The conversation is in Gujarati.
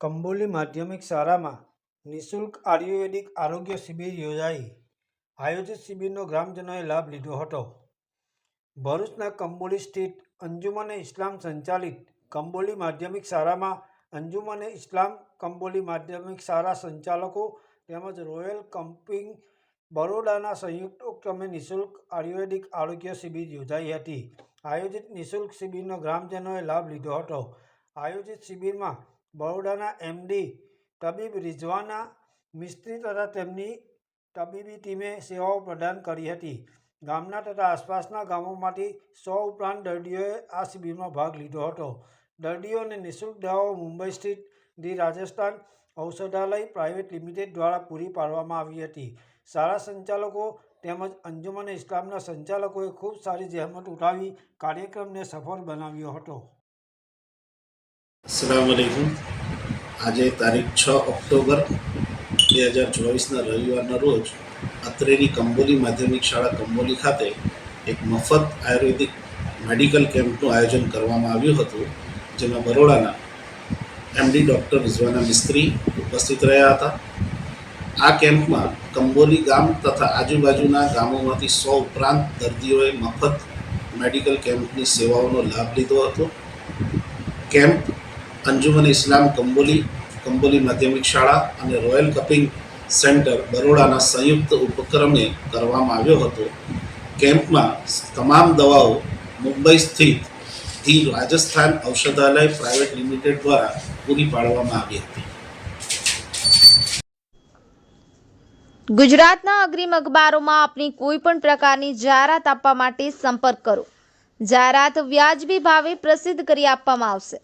કંબોલી માધ્યમિક શાળામાં નિઃશુલ્ક આયુર્વેદિક આરોગ્ય શિબિર યોજાઈ. આયોજિત શિબિરનો ગ્રામજનોએ લાભ લીધો હતો. ભરૂચના કંબોલી સ્થિત અંજુમને ઇસ્લામ સંચાલિત કંબોલી માધ્યમિક શાળામાં અંજુમને ઇસ્લામ કંબોલી માધ્યમિક શાળા સંચાલકો તેમજ રોયલ કમ્પિંગ બરોડાના સંયુક્ત ઉપક્રમે નિઃશુલ્ક આયુર્વેદિક આરોગ્ય શિબિર યોજાઈ હતી. આયોજિત નિઃશુલ્ક શિબિરનો ગ્રામજનોએ લાભ લીધો હતો. આયોજિત શિબિરમાં બરોડાના એમડી તબીબ રિઝવાના મિસ્ત્રી તથા તેમની તબીબી ટીમે સેવાઓ પ્રદાન કરી હતી. ગામના તથા આસપાસના ગામોમાંથી સો ઉપરાંત દર્દીઓએ આ શિબિરમાં ભાગ લીધો હતો. દર્દીઓને નિઃશુલ્ક દવાઓ મુંબઈ સ્થિત the Rajasthan Aushadhalaya private limited દ્વારા પૂરી પાડવામાં આવી હતી. શાળા સંચાલકો તેમજ અંજુમન ઇસ્લામના સંચાલકોએ ખૂબ સારી જહેમત ઉઠાવી કાર્યક્રમને સફળ બનાવ્યો હતો. અસલામુઅલૈકુમ આજે તારીખ છ ઓક્ટોબર બે હજાર ચોવીસના રવિવારના રોજ અત્રેની કંબોલી માધ્યમિક શાળા કંબોલી ખાતે એક મફત આયુર્વેદિક મેડિકલ કેમ્પનું આયોજન કરવામાં આવ્યું હતું, જેમાં બરોડાના એમડી ડૉક્ટર રિઝવાના મિસ્ત્રી ઉપસ્થિત રહ્યા હતા. આ કેમ્પમાં કંબોલી ગામ તથા આજુબાજુના ગામોમાંથી સો ઉપરાંત દર્દીઓએ મફત મેડિકલ કેમ્પની સેવાઓનો લાભ લીધો હતો. કેમ્પ અંજુમન ઇસ્લામ કંબોલી કંબોલી માધ્યમિક શાળા અને રોયલ કપિંગ સેન્ટર બરોડાના સંયુક્ત ઉપક્રમે કરવામાં આવ્યો હતો. કેમ્પમાં તમામ દવાઓ મુંબઈ સ્થિત the Rajasthan Aushadhalaya private limited દ્વારા પૂરી પાડવામાં આવી હતી. ગુજરાતના અગ્રીમ અખબારોમાં આપની કોઈ પણ પ્રકારની જાહેરાત આપવા માટે સંપર્ક કરો. જાહેરાત વ્યાજબી ભાવે પ્રસિદ્ધ કરી આપવામાં આવશે.